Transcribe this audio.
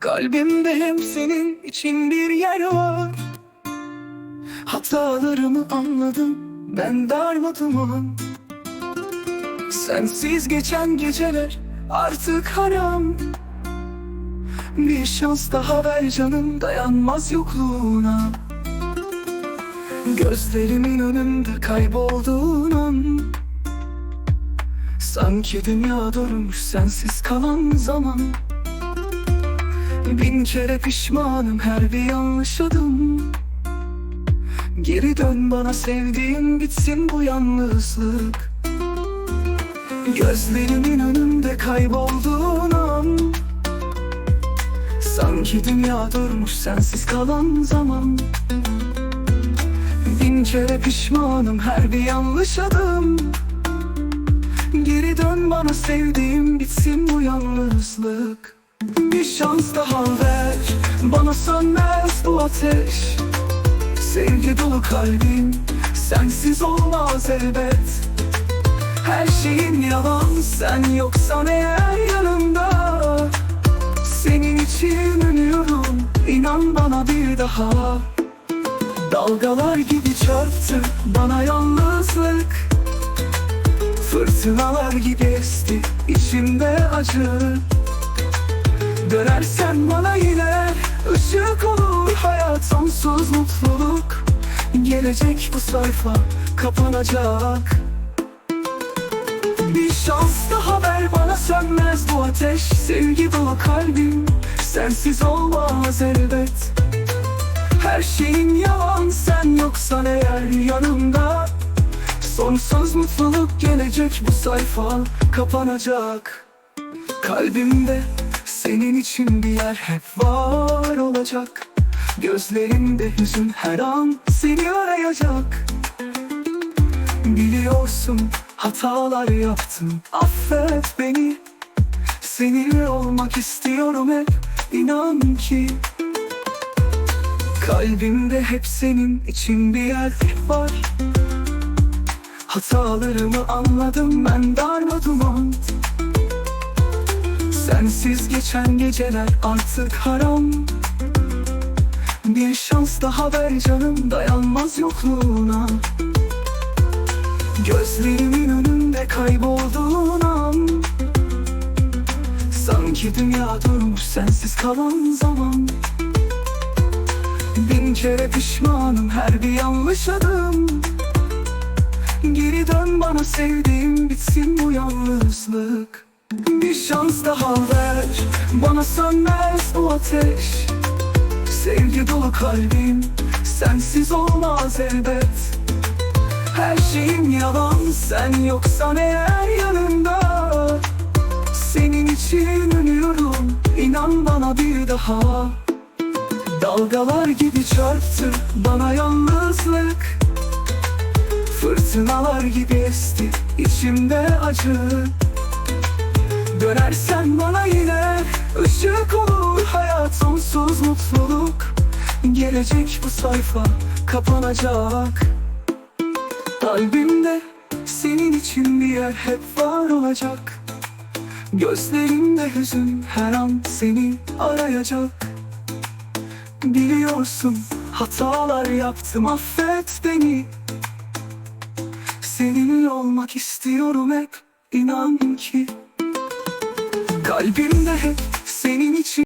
Kalbimde hep senin için bir yer var. Hatalarımı anladım ben darmadağın. Sensiz geçen geceler artık haram. Bir şans daha ver canım dayanmaz yokluğuna. Gözlerimin önünde kaybolduğun an. Sanki dünya durmuş sensiz kalan zaman Bin kere pişmanım her bir yanlış adım. Geri dön bana sevdiğim bitsin bu yalnızlık. Gözlerimin önünde kaybolduğun an. Sanki dünya durmuş sensiz kalan zaman. Bin kere pişmanım her bir yanlış adım. Geri dön bana sevdiğim bitsin bu yalnızlık Bir şans daha ver. Bana sönmez bu ateş. Sevgi dolu kalbim sensiz olmaz elbet. Her şeyin yalan sen yoksan eğer yanımda. Senin için ölüyorum inan bana bir daha. Dalgalar gibi çarptı bana yalnızlık. Fırtınalar gibi esti içimde acı Dönersen bana yine ışık olur hayat sonsuz mutluluk. Gelecek bu sayfa kapanacak. Bir şans daha ver bana sönmez bu ateş. Sevgi dolu kalbim sensiz olmaz elbet. Her şeyin yalan sen yoksan eğer yanımda. Sonsuz mutluluk gelecek bu sayfa kapanacak. Kalbimde senin için bir yer hep var olacak. Gözlerimde hüzün her an seni arayacak. Biliyorsun hatalar yaptım affet beni. Seninle olmak istiyorum hep. İnan ki. Kalbimde hep senin için bir yer var. Hatalarımı anladım ben darmaduman Sensiz geçen geceler artık haram. Bir şans daha ver canım dayanmaz yokluğuna. Gözlerimin önünde kaybolduğun an. Sanki dünya durmuş sensiz kalan zaman. Bin kere pişmanım her bir yanlış adım. Geri dön bana sevdiğim bitsin bu yalnızlık Bir şans daha ver bana sönmez bu ateş. Sevgi dolu kalbim sensiz olmaz elbet. Her şeyim yalan sen yoksan eğer yanımda Senin için ölüyorum inan bana bir daha. Dalgalar gibi çarptı bana yalnızlık. Fırtınalar gibi esti içimde acı Dönersen bana yine ışık olur hayat sonsuz mutluluk. Gelecek bu sayfa kapanacak. Kalbimde senin için bir yer hep var olacak. Gözlerimde hüzün her an seni arayacak. Biliyorsun hatalar yaptım affet beni. Seninle olmak istiyorum hep inan ki Kalbimde senin için